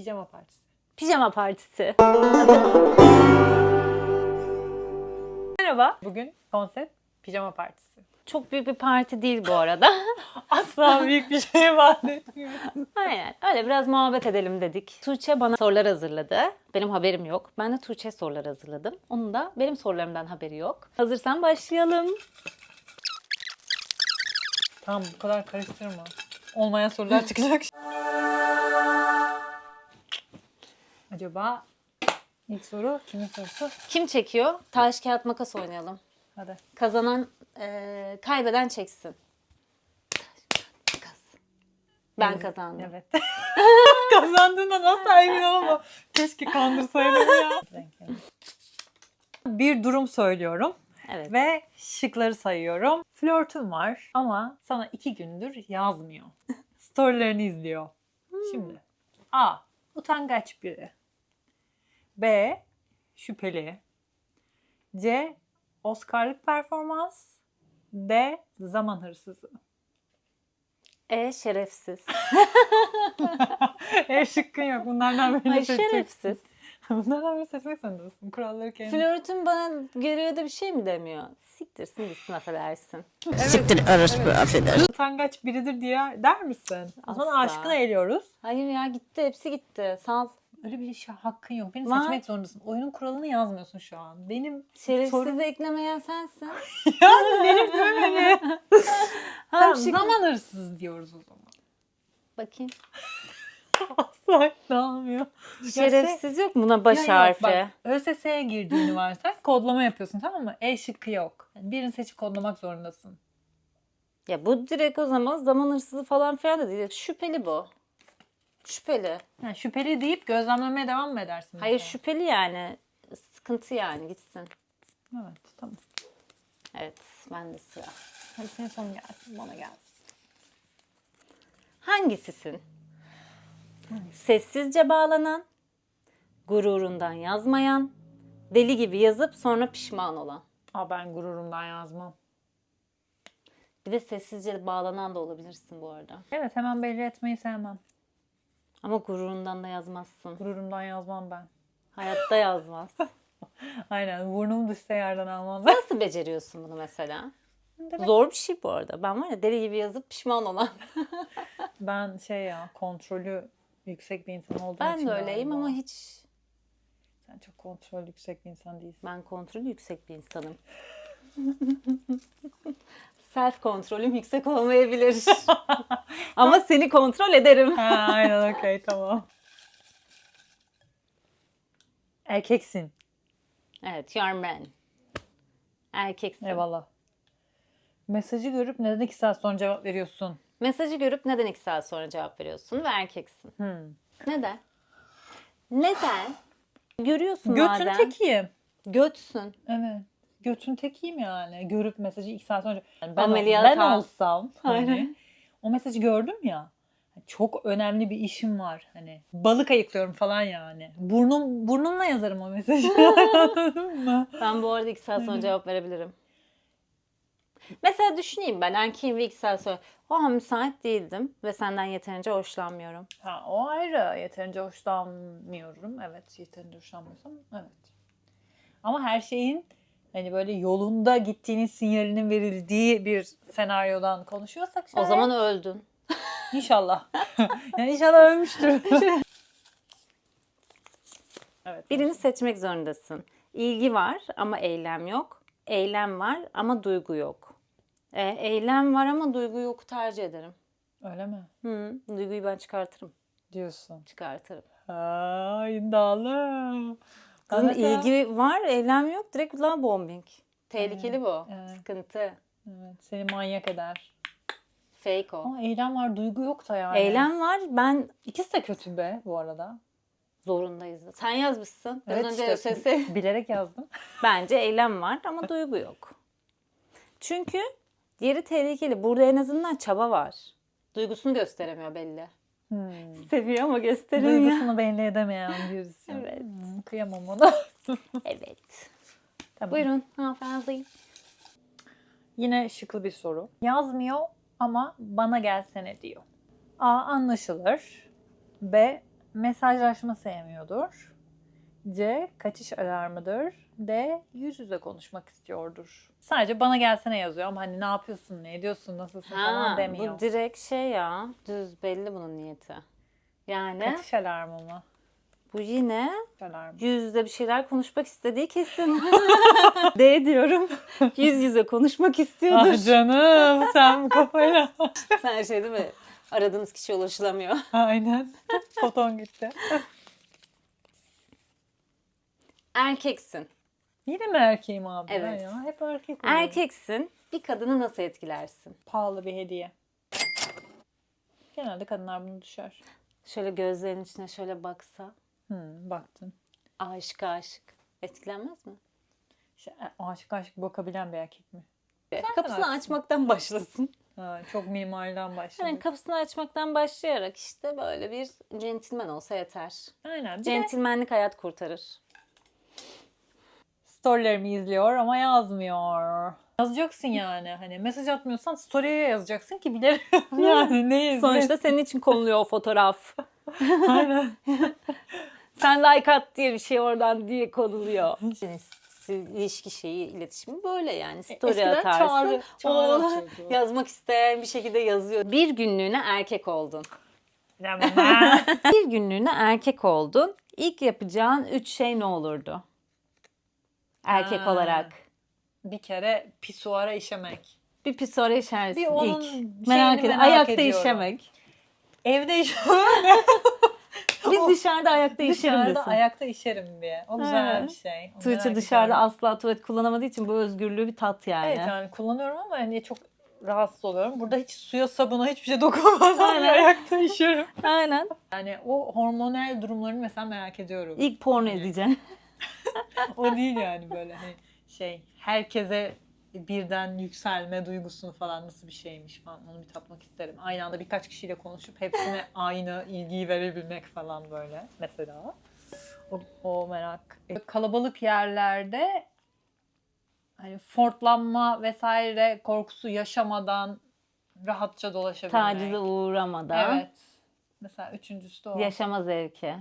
Pijama partisi. Pijama partisi. Merhaba. Bugün konsept pijama partisi. Çok büyük bir parti değil bu arada. Asla büyük bir şey vaat etmiyor. Aynen. Öyle biraz muhabbet edelim dedik. Tuğçe bana sorular hazırladı. Benim haberim yok. Ben de Tuğçe sorular hazırladım. Onun da benim sorularımdan haberi yok. Hazırsan başlayalım. Tamam bu kadar karıştırma. Olmayan sorular çıkacak. Acaba ilk soru kimin sorusu? Kim çekiyor? Taş, kağıt, makas oynayalım. Hadi. Kazanan, eee, kaybeden çeksin. Makas. Ben Evet, kazandım. Evet. Kazandığına nasıl emin olamam. Keşke kandırsaydım ya. Bir durum söylüyorum Evet. ve şıkları sayıyorum. Flörtüm var ama sana iki gündür yazmıyor. Storylerini izliyor. Şimdi A. Utangaç biri. B. Şüpheli. C. Oscar'lık performans. D. Zaman hırsızı. E şerefsiz. E şıkkın yok. Bunlardan birini Ay seçeceksin. şerefsiz. Bunlardan birini seçmek zorundasın. Kuralları kendin. Flörtüm bana geriye de bir şey mi demiyor? Siktirsin gitsin affedersin. Siktir orospu affedersin. Utangaç biridir diye der misin? O zaman aşkına eliyoruz. Hayır ya gitti hepsi gitti. Sal. Öyle bir şey hakkın yok. Beni Var. seçmek zorundasın. Oyunun kuralını yazmıyorsun şu an. Benim Şerefsiz Sorun- eklemeyen sensin. ya benim demeli. tamam, zaman hırsız diyoruz o zaman. Bakayım. Asla ikna olmuyor. Şerefsiz yok mu buna baş Ya yok, harfi? bak, ÖSS'ye girdiğini varsay kodlama yapıyorsun tamam mı? E şıkkı yok. Yani birini seçip kodlamak zorundasın. Ya bu direkt o zaman zaman hırsızı falan filan da değil. Şüpheli bu. Şüpheli. Yani şüpheli deyip gözlemlemeye devam mı edersin? Hayır mesela? şüpheli yani. Sıkıntı yani gitsin. Evet tamam. Evet ben de sıra. Hadi senin sonun gelsin bana gelsin. Hangisisin? Sessizce bağlanan, gururundan yazmayan, deli gibi yazıp sonra pişman olan. Aa ben gururumdan yazmam. Bir de sessizce bağlanan da olabilirsin bu arada. Evet hemen belli etmeyi sevmem. Ama gururundan da yazmazsın. Gururumdan yazmam ben. Hayatta yazmaz. Aynen burnumu düşse yerden almam ben. Nasıl beceriyorsun bunu mesela? Zor bir şey bu arada. Ben var ya deli gibi yazıp pişman olan. Ben şey ya kontrolü yüksek bir insan olduğum Ben için de öyleyim ama hiç Sen çok kontrol yüksek bir insan değilsin. ben kontrolü yüksek bir insanım. Self kontrolüm yüksek olmayabilir. ama seni kontrol ederim. ha, aynen okey tamam. Erkeksin. Evet, you're man. Erkeksin. Eyvallah. Mesajı görüp neden iki saat sonra cevap veriyorsun? Mesajı görüp neden iki saat sonra cevap veriyorsun ve erkeksin? Hmm. Neden? Neden? Görüyorsun Götün madem. tekiyim. Götsün. Evet. Götün tekiyim yani. Görüp mesajı iki saat sonra. Yani ben, Ameliyat ben al. olsam Aynen. hani, o mesajı gördüm ya. Çok önemli bir işim var. Hani balık ayıklıyorum falan yani. Burnum burnumla yazarım o mesajı. Anladın mı? Ben bu arada iki saat sonra cevap verebilirim. Mesela düşüneyim ben erkeğim ve iki saat sonra o an müsait değildim ve senden yeterince hoşlanmıyorum. Ha, o ayrı. Yeterince hoşlanmıyorum. Evet, yeterince hoşlanmıyorsam evet. Ama her şeyin hani böyle yolunda gittiğinin sinyalinin verildiği bir senaryodan konuşuyorsak O şayet zaman öldün. inşallah. yani inşallah ölmüştür. evet. Birini seçmek zorundasın. İlgi var ama eylem yok. Eylem var ama duygu yok. E, eylem var ama duygu yok tercih ederim. Öyle mi? Hı, duyguyu ben çıkartırım. Diyorsun. Çıkartırım. Ha, Ben mesela- ilgi var, eylem yok. Direkt love bombing. Tehlikeli bu. evet. Sıkıntı. Evet, seni manyak eder. Fake o. Ama eylem var, duygu yok da yani. Eylem var. Ben İkisi de kötü be bu arada. zorundayız. Sen yazmışsın. Biraz Evet önce işte, sesi. bilerek yazdım. Bence eylem var ama duygu yok. Çünkü diğeri tehlikeli. Burada en azından çaba var. Duygusunu gösteremiyor belli. Hmm. Seviyor ama gösteremiyor. Duygusunu belli edemeyen birisi. Evet. Hmm, kıyamam ona. Evet. tamam. Buyurun hanımefendi. Yine şıklı bir soru. Yazmıyor ama bana gelsene diyor. A. Anlaşılır. B. Mesajlaşma sevmiyordur. C. Kaçış alarmıdır. D. Yüz yüze konuşmak istiyordur. Sadece bana gelsene yazıyor ama hani ne yapıyorsun, ne ediyorsun, nasılsın falan demiyor. bu direkt şey ya. Düz belli bunun niyeti. Yani Kaçış alarmı mı? bu yine alarmı. yüzde bir şeyler konuşmak istediği kesin. D diyorum. Yüz yüze konuşmak istiyordur. Ah canım sen bu kafayla. Her şey değil mi? Aradığınız kişiye ulaşılamıyor. Aynen. Foton gitti. Erkeksin. Yine mi erkeğim abi? Evet. Ben ya hep erkek oluyorum. Erkeksin. Bir kadını nasıl etkilersin? Pahalı bir hediye. Genelde kadınlar bunu düşer. Şöyle gözlerinin içine şöyle baksa. Hmm, baktın. Aşık aşık. Etkilenmez mi? İşte, e, aşık aşık bakabilen bir erkek mi? Kapısını haklısın. açmaktan başlasın. Ha, çok mimariden başladı. Yani kapısını açmaktan başlayarak işte böyle bir centilmen olsa yeter. Aynen. Bir de Centilmenlik hayat kurtarır. Storylerimi izliyor ama yazmıyor. Yazacaksın yani. Hani mesaj atmıyorsan story'e yazacaksın ki bilelim yani ne izle. Sonuçta senin için konuluyor o fotoğraf. Aynen. Sen like at diye bir şey oradan diye konuluyor. ilişki şeyi, iletişimi böyle yani. Story Eskiden atarsın. çağrı- çağrı o atıyordu. yazmak isteyen bir şekilde yazıyor. Bir günlüğüne erkek oldun. Bir günlüğüne erkek oldun. İlk yapacağın üç şey ne olurdu? Erkek Ha. olarak. bir kere pisuara işemek. Bir pisuara işersin Bir onun ilk. şeyini Merak merak Ayakta ediyorum. işemek. Evde işemek. Biz dışarıda ayakta işerim Dışarıda desin. ayakta işerim diye. O güzel Ha. bir şey. Onu Tuğçe dışarıda ediyorum. asla tuvalet kullanamadığı için bu özgürlüğü bir tat yani. Evet yani kullanıyorum ama hani çok rahatsız oluyorum. Burada hiç suya sabuna hiçbir şey dokunmadan Aynen. ayakta işiyorum. Aynen. Yani o hormonal durumlarını mesela merak ediyorum. İlk porno izleyeceksin. O değil yani böyle hani şey herkese birden yükselme duygusunu falan nasıl bir şeymiş falan onu bir tatmak isterim. Aynı anda birkaç kişiyle konuşup hepsine aynı ilgiyi verebilmek falan böyle mesela. O, o merak. Kalabalık yerlerde hani fortlanma vesaire korkusu yaşamadan rahatça dolaşabilmek. Tacize uğramadan. Evet. Mesela üçüncüsü de o. Yaşama zevki.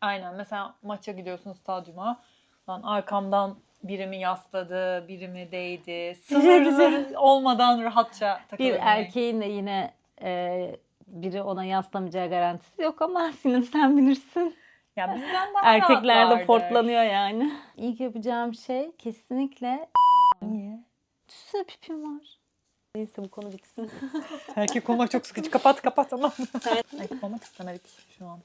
Aynen. Mesela maça gidiyorsun stadyuma. Lan arkamdan birimi yasladı, birimi değdi. Sınır olmadan rahatça Bir takılabilmek. erkeğin de yine e, biri ona yaslamayacağı garantisi yok ama Sinan sen bilirsin. Ya bizden daha Erkekler de portlanıyor yani. İlk yapacağım şey kesinlikle Niye? Düşsene pipim var. Neyse bu konu bitsin. Erkek olmak çok sıkıcı. Kapat kapat tamam? Erkek olmak istemedik şu an.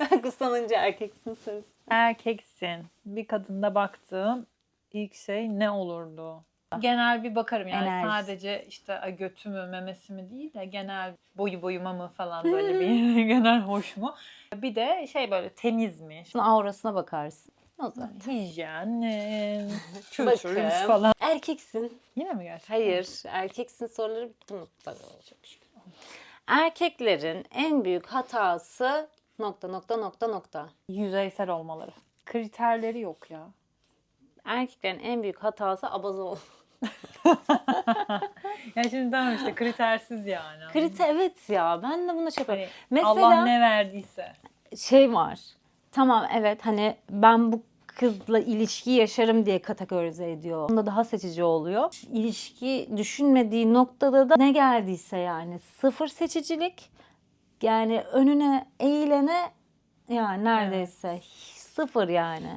Kıslanınca erkeksin sorusu. Erkeksin. Bir kadında baktığın ilk şey ne olurdu? Genel bir bakarım yani Enerji. sadece işte ay götü mü memesi mi değil de genel boyu boyuma mı falan böyle bir genel hoş mu? Bir de şey böyle temiz mi? Şunun aurasına bakarsın. O zaman. Hijyen, e, kültür falan. Erkeksin. Yine mi gerçekten? Hayır. Erkeksin soruları bitti mutlaka olacak. Erkeklerin en büyük hatası nokta nokta nokta nokta. Yüzeysel olmaları. Kriterleri yok ya. Erkeklerin en büyük hatası abaza ol. Ya şimdi tamam işte kritersiz yani. Kriter evet ya ben de buna şey Hani yapıyorum. Mesela Allah ne verdiyse. şey var. Tamam evet hani ben bu kızla ilişki yaşarım diye kategorize ediyor. Onda daha seçici oluyor. İlişki düşünmediği noktada da ne geldiyse yani sıfır seçicilik. Yani önüne eğilene yani neredeyse sıfır yani.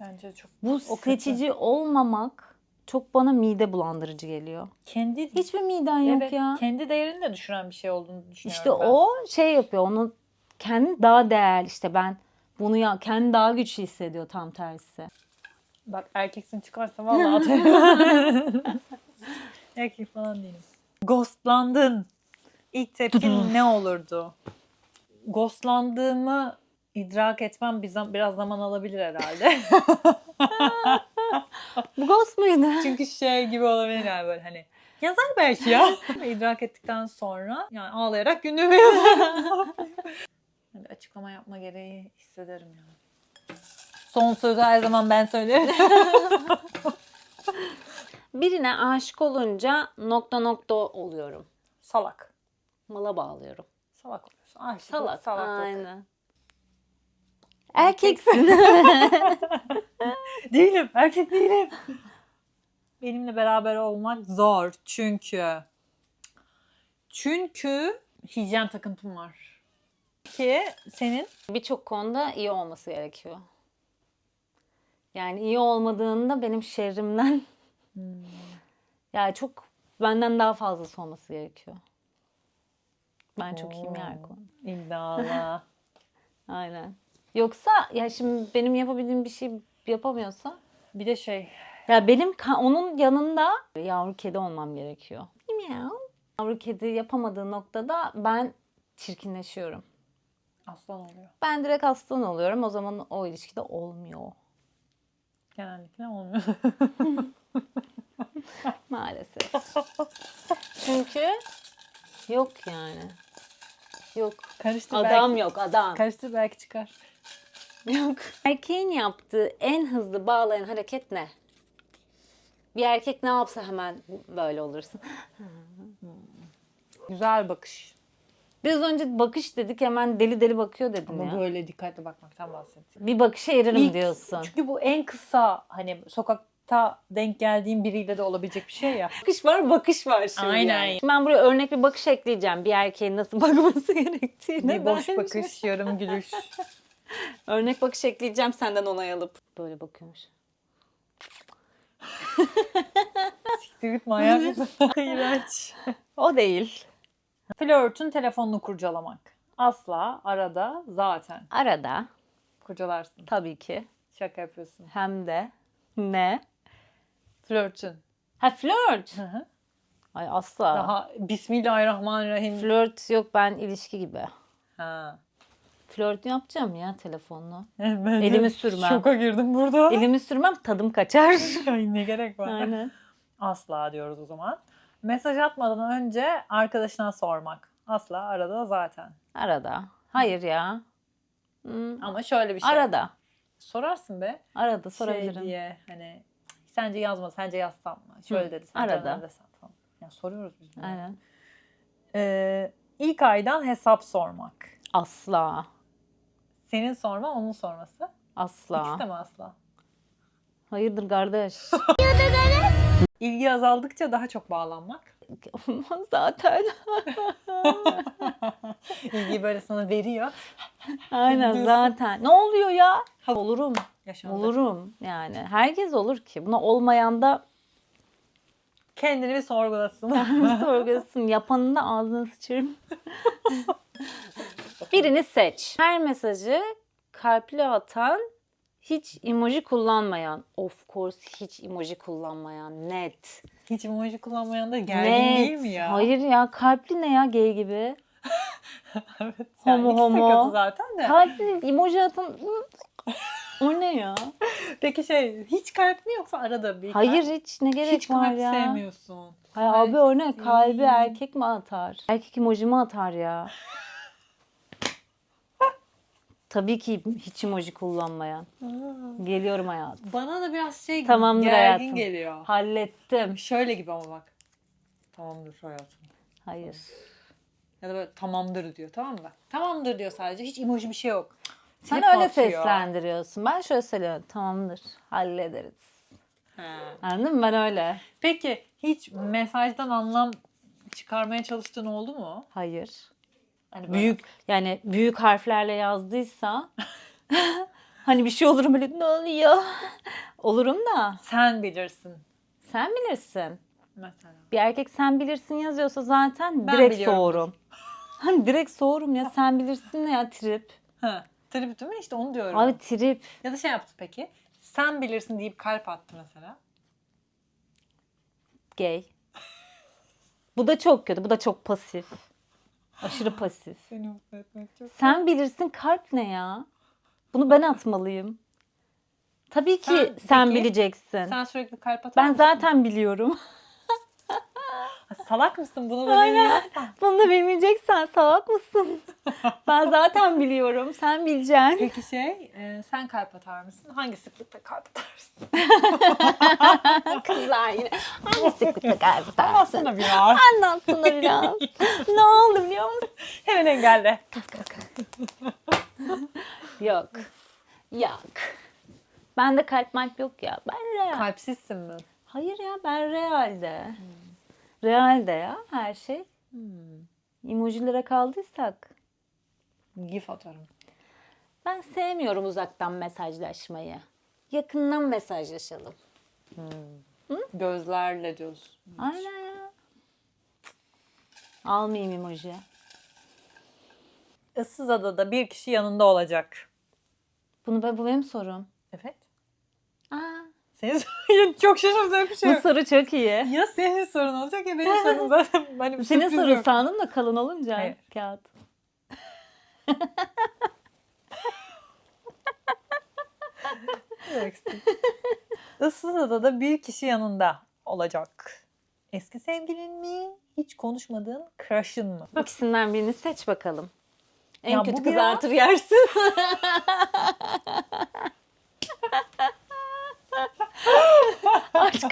Bence çok Bu O kötü. seçici olmamak çok bana mide bulandırıcı geliyor. kendi Hiçbir miden yok evet, ya. kendi değerini de düşüren bir şey olduğunu düşünüyorum İşte ben. o şey yapıyor. Onu kendi daha değerli işte ben bunu ya kendi daha güçlü hissediyor tam tersi. Bak erkeksin çıkarsa vallahi atarım. Erkek falan değilim. Ghostlandın. İlk tepkin ne olurdu? Ghostlandığımı idrak etmem bir zam- biraz zaman alabilir herhalde. Bu ghost muydu? Çünkü şey gibi olabilir yani böyle hani yazar belki ya. idrak ettikten sonra yani ağlayarak günlüğümü yazarım. Yapma gereği hissederim yani. Son sözü her zaman ben söylerim. Birine aşık olunca nokta nokta oluyorum. Salak. Mala bağlıyorum. Salak oluyorsun. Aşık Salak. salaklık. Aynen. Erkeksin. Değilim. Erkek değilim. Benimle beraber olmak zor. Çünkü çünkü hijyen takıntım var. Ki senin Birçok konuda iyi olması gerekiyor. Yani iyi olmadığında benim şerrimden yani çok benden daha fazlası olması gerekiyor. Ben çok iyiyim her konuda. iddialı. Aynen. Yoksa ya şimdi benim yapabildiğim bir şey yapamıyorsa bir de şey ya benim onun yanında yavru kedi olmam gerekiyor. Miau. Yavru kedi yapamadığı noktada ben çirkinleşiyorum. Aslan oluyor. Ben direkt aslan oluyorum. O zaman o ilişkide olmuyor. Genellikle olmuyor. Maalesef. Çünkü yok yani. Yok. Karıştır Adam belki. yok adam. Karıştır belki çıkar. Yok. Erkeğin yaptığı en hızlı bağlayan hareket ne? Bir erkek ne yapsa hemen böyle olursun. Güzel bakış. Biraz önce bakış dedik hemen deli deli bakıyor dedin Ama ya. böyle dikkatli bakmaktan bahsettim. Bir bakışa eririm İlk- diyorsun. Çünkü bu en kısa hani sokakta denk geldiğim biriyle de olabilecek bir şey ya. Bakış var bakış var şimdi. Aynen. yani. Ben buraya örnek bir bakış ekleyeceğim. Bir erkeğin nasıl bakması gerektiğini. Bir boş bence. bakış, yarım gülüş. Örnek bakış ekleyeceğim senden onay alıp. Böyle bakıyormuş. Siktir manyak mısın? İğrenç. O değil. Flörtün telefonunu kurcalamak. Asla, arada, zaten. Arada Kurcalarsın. tabii ki. Şaka yapıyorsun. Hem de ne? Flörtün. Ha flört. Hı hı. Ay asla. Daha Bismillahirrahmanirrahim. Flört yok ben ilişki gibi. Ha. Flört yapacağım ya telefonla. Ben de Elimi sürmem. Şoka girdim burada. Elimi sürmem tadım kaçar. Ay ne gerek var. Aynen. Asla diyoruz o zaman. Mesaj atmadan önce arkadaşına sormak. Asla arada zaten. Arada. Hayır ya. Hmm, Ama şöyle bir şey. Arada. Sorarsın be. Arada Şey sorabilirim. diye hani sence yazma, sence yazsam mı? Şöyle Hı, dedi. Sence arada. ne desem falan. Ya soruyoruz biz bunu. Aynen. Ee, ilk aydan hesap sormak. Asla. Senin sorma, onun sorması. Asla. İkisi de mi asla? Hayırdır kardeş? İlgi azaldıkça daha çok bağlanmak. Zaten. İlgiyi böyle sana veriyor. Aynen Diyorsun. zaten. Ne oluyor ya? Olurum. Yaşandı. Olurum yani. Herkes olur ki. Buna olmayan da Kendini bir sorgulasın. sorgulasın. Yapanın da ağzına sıçarım. Birini seç. Her mesajı kalpli atan, hiç emoji kullanmayan. Of course hiç emoji kullanmayan. Net. Hiç emoji kullanmayan da gergin Net. değil mi ya? Hayır ya kalpli ne ya gay gibi. evet. Homo, Yani homo. kötü zaten de. Kalpli emoji atan o ne ya? Peki şey hiç kalp mi yoksa arada bir Hayır kalp? hiç ne gerek hiç var kalp ya? sevmiyorsun. Hay abi o ne? Kalbi erkek mi atar? Erkek emoji mi atar ya? Tabii ki hiç emoji kullanmayan. Geliyorum hayatım. Bana da biraz şey Tamamdır gergin hayatım. geliyor. Hallettim. Şöyle gibi ama bak. Tamamdır hayatım. Hayır. Ya da böyle tamamdır diyor tamam mı? Tamamdır diyor sadece. Hiç emoji bir şey yok. Sen öyle atıyor. seslendiriyorsun. Ben şöyle söylüyorum. Tamamdır. Hallederiz. He. Anladın mı? Ben öyle. Peki hiç mesajdan anlam çıkarmaya çalıştığın oldu mu? Hayır. Hani Büyük yani büyük harflerle yazdıysa hani bir şey olurum böyle ne oluyor? Olurum da Sen bilirsin sen bilirsin. mesela. Bir erkek sen bilirsin yazıyorsa zaten Ben direkt biliyorum. soğurum. Hani direkt soğurum ya sen bilirsin ne ya trip. Ha. Trip değil mi? İşte onu diyorum. Abi trip. Ya da şey yaptı peki. Sen bilirsin deyip kalp attı mesela. Gay. Bu da çok kötü. Bu da çok pasif. Aşırı pasif. Seni mutlu etmek çok. Sen bilirsin kalp ne ya? Bunu ben atmalıyım. Tabii ki Sen- sen, peki, bileceksin. Sen sürekli kalp atar ben mısın? zaten biliyorum. Salak mısın bunu da Aynen. Bunu da bilmeyeceksen salak mısın? ben zaten biliyorum. Sen bileceksin. Peki şey e, sen kalp atar mısın? Hangi sıklıkta kalp atarsın? Kızlar yine. Hangi sıklıkla kalp Aslında biraz. Anlatsana biraz. ne oldu biliyor musun? Hemen engelle. Yok. Yok. Bende kalp malp yok ya. Ben real. Kalpsizsin mi? Hayır ya ben realde. Realde ya her şey. Emojilere kaldıysak. Gif atarım. Ben sevmiyorum uzaktan mesajlaşmayı. Yakından mesajlaşalım. Gözlerle diyorsun. Aynen ya. Almayayım emoji. Issız adada bir kişi yanında olacak. Bunu ben, bu benim sorum. Evet. Senin sorun çok şaşırdığım bir şey bu yok. soru çok iyi. Ya senin sorun olacak ya benim sorun zaten. Hani bir Senin sürpriz sorun yok. sandım da kalın olunca Hayır. kağıt. istedim. Issız adada bir kişi yanında olacak. Eski sevgilin mi? Hiç konuşmadığın crush'ın mı? İkisinden birini seç bakalım. En Ya bu kötü biraz- kızartır yersin.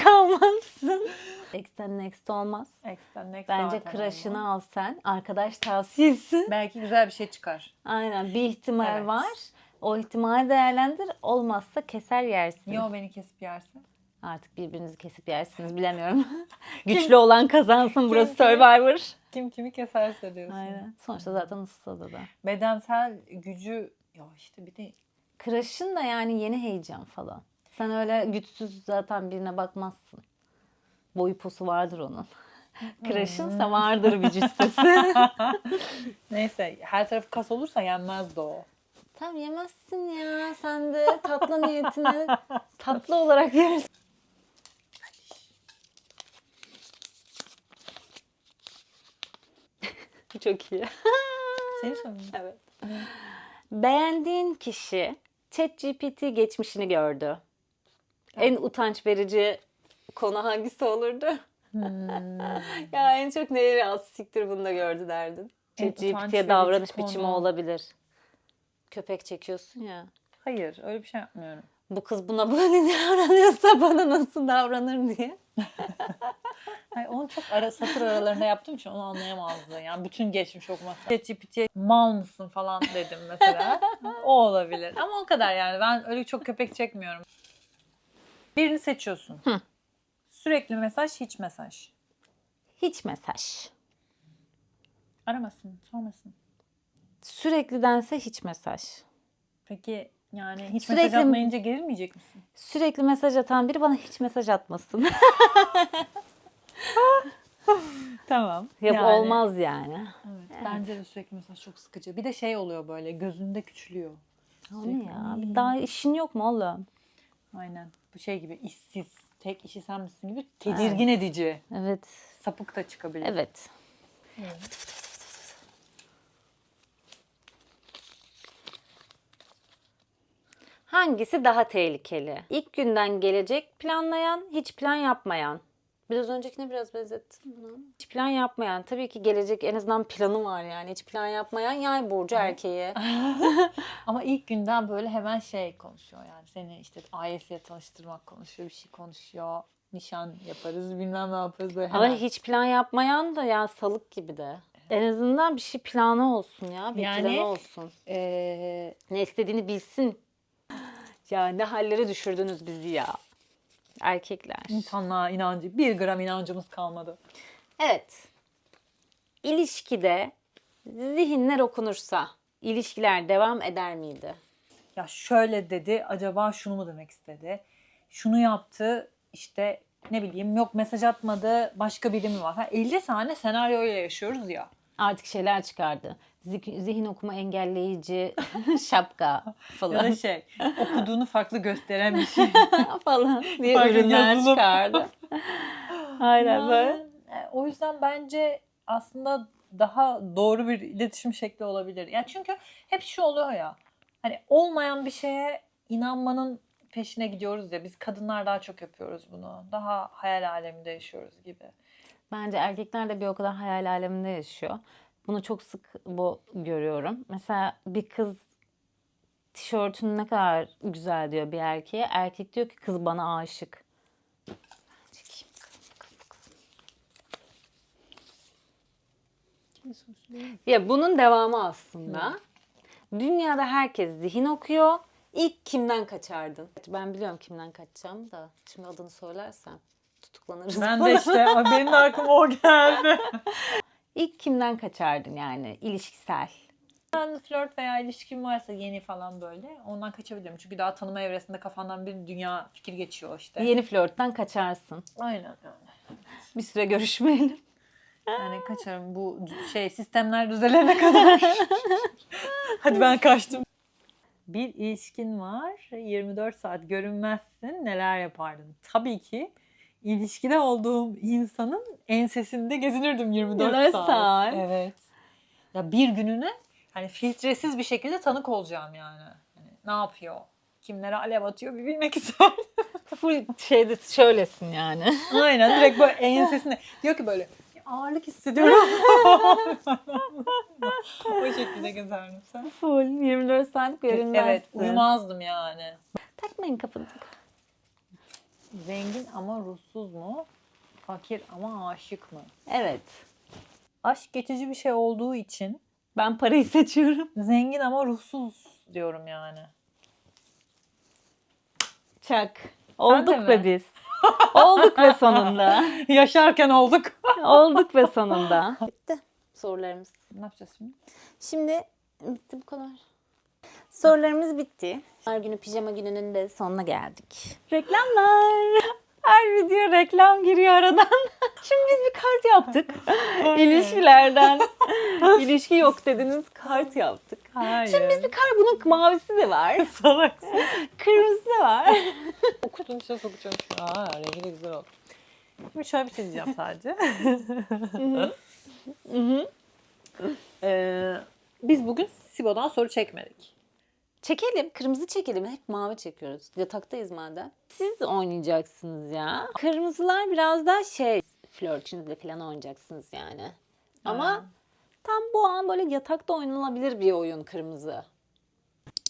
Aç kalmazsın. Ex'ten next olmaz. Ex'ten next Bence zaten crush'ını olmaz. al sen. Arkadaş tavsiyesi. Belki güzel bir şey çıkar. Aynen bir ihtimal Evet. var. O ihtimali değerlendir. Olmazsa keser yersin. Niye o beni kesip yersin? Artık birbirinizi kesip yersiniz bilemiyorum. Güçlü olan kazansın burası Kim Survivor. Kim kimi keserse diyorsun. Aynen. Sonuçta zaten ıssız da. Bedensel gücü ya işte bir de Crush'ın da yani yeni heyecan falan. Sen öyle güçsüz zaten birine bakmazsın. Boyu posu vardır onun. Crush'ınsa vardır bir cüssesi. neyse her tarafı kas olursa yenmez de o. Tam yemezsin ya. Sen de tatlı niyetine tatlı olarak yersin. Çok iyi. Senin sorun. Evet. Beğendiğin kişi ChatGPT geçmişini gördü. En utanç verici konu hangisi olurdu? Hmm. Ya en çok neyi rahatsız siktir bunu da gördü derdin. Verici davranış konu. biçimi olabilir. Köpek çekiyorsun ya. Hayır öyle bir şey yapmıyorum. Bu kız buna böyle davranıyorsa bana nasıl davranır diye. Hayır, onu çok ara, satır aralarında yaptığım için onu anlayamazdı. Yani bütün geçmiş okuması. ChatGPT'ye mal mısın falan dedim mesela. o olabilir. Ama o kadar yani. Ben öyle çok köpek çekmiyorum. Birini seçiyorsun. Hı. Sürekli mesaj, hiç mesaj. Hiç mesaj. Aramasın, sormasın. Süreklidense hiç mesaj. Peki yani hiç Sürekli- mesaj atmayınca gerilmeyecek misin? Sürekli mesaj atan biri bana hiç mesaj atmasın. Tamam. Yap olmaz yani. Evet, bence de sürekli mesaj çok sıkıcı. Bir de şey oluyor böyle gözünde küçülüyor. O ne ya? Bir daha işin yok mu oğlum? Aynen. Bu şey gibi işsiz, tek işi sen misin gibi tedirgin edici. Evet. Sapık da çıkabilir. Evet. Hangisi daha tehlikeli? İlk günden gelecek planlayan, hiç plan yapmayan. Biraz öncekine biraz benzettim bunu. Hiç plan yapmayan. Tabii ki gelecek en azından planı var yani. Hiç plan yapmayan yay burcu erkeği. Ama ilk günden böyle hemen şey konuşuyor yani. Seni işte ailesiyle tanıştırmak konuşuyor, bir şey konuşuyor. Nişan yaparız, bilmem ne yaparız böyle Ama hemen. hiç plan yapmayan da ya salık gibi de. En azından bir şey planı olsun ya. Bir Yani- planı olsun. Ee, Ne istediğini bilsin. Ya ne hallere düşürdünüz bizi ya. Erkekler. insanlığa inancı, bir gram inancımız kalmadı. Evet. İlişkide zihinler okunursa ilişkiler devam eder miydi? Ya şöyle dedi, acaba şunu mu demek istedi? Şunu yaptı, işte ne bileyim yok mesaj atmadı, başka biri mi var? Ha, 50 tane senaryoyla yaşıyoruz ya. Artık şeyler çıkardı. Zihin okuma engelleyici şapka Ya da falan şey, okuduğunu farklı gösteren bir şey. falan diye Farklı ürünler yazılım. çıkardı. Aynen böyle. Yani, e, o yüzden bence aslında daha doğru bir iletişim şekli olabilir. Ya çünkü hep şu oluyor ya. Hani olmayan bir şeye inanmanın peşine gidiyoruz ya. Biz kadınlar daha çok yapıyoruz bunu. Daha hayal aleminde yaşıyoruz gibi. Bence erkekler de bir o kadar hayal aleminde yaşıyor. Bunu çok sık bu görüyorum. Mesela bir kız tişörtün ne kadar güzel diyor bir erkeğe. Erkek diyor ki kız bana aşık. Ya bunun devamı aslında. Dünyada herkes zihin okuyor. İlk kimden kaçardın? Ben biliyorum kimden kaçacağım da. Şimdi adını söylersem tutuklanırız. Ben de işte benim de aklıma o geldi. İlk kimden kaçardın yani ilişkisel? Ben flört veya ilişkin varsa yeni falan böyle ondan kaçabilirim. Çünkü daha tanıma evresinde kafandan bir dünya fikir geçiyor işte. Yeni flörtten kaçarsın. Aynen öyle. Bir süre görüşmeyelim. Yani kaçarım bu şey sistemler düzelene kadar. Hadi ben kaçtım. Bir ilişkin var. 24 saat görünmezsin. Neler yapardın? Tabii ki ilişkide olduğum insanın ensesinde gezinirdim 24 24 saat. saat. Evet. Ya bir gününe hani filtresiz bir şekilde tanık olacağım yani. Hani ne yapıyor? Kimlere alev atıyor bir bilmek isterim. Full şeyde şöylesin yani. Aynen direkt böyle ensesine. Diyor ki böyle ağırlık hissediyorum. o şekilde gezerdim sen. Full 24 saat görünmezsin. Evet uyumazdım yani. Takmayın kafanızı. Zengin ama ruhsuz mu? Fakir ama aşık mı? Evet. Aşk geçici bir şey olduğu için Ben parayı seçiyorum. zengin ama ruhsuz diyorum yani. Çak. Olduk mi? be biz. Olduk be sonunda. Yaşarken olduk. Olduk be sonunda. Bitti sorularımız. ne yapacağız şimdi? Şimdi bitti bu kadar. Sorularımız bitti. Her günü pijama gününün de sonuna geldik. Reklamlar. Her video reklam giriyor aradan. Şimdi biz bir kart yaptık. İlişkilerden. İlişki yok dediniz kart yaptık. Hayır. Şimdi biz bir kart bunun mavisi de var. salak. Kırmızısı da var. Kutunun içine sokacağım şu an. Aa, rengi güzel oldu. Şimdi şöyle bir şey diyeceğim sadece. Ee, biz bugün Sibo'dan soru çekmedik. Çekelim. Kırmızı çekelim. Hep mavi çekiyoruz. Yataktayız madem. Siz oynayacaksınız ya. Kırmızılar biraz daha şey flörtünüzle falan oynayacaksınız yani. Ama Ha. tam bu an böyle yatakta oynanabilir bir oyun kırmızı.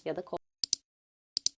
Ya da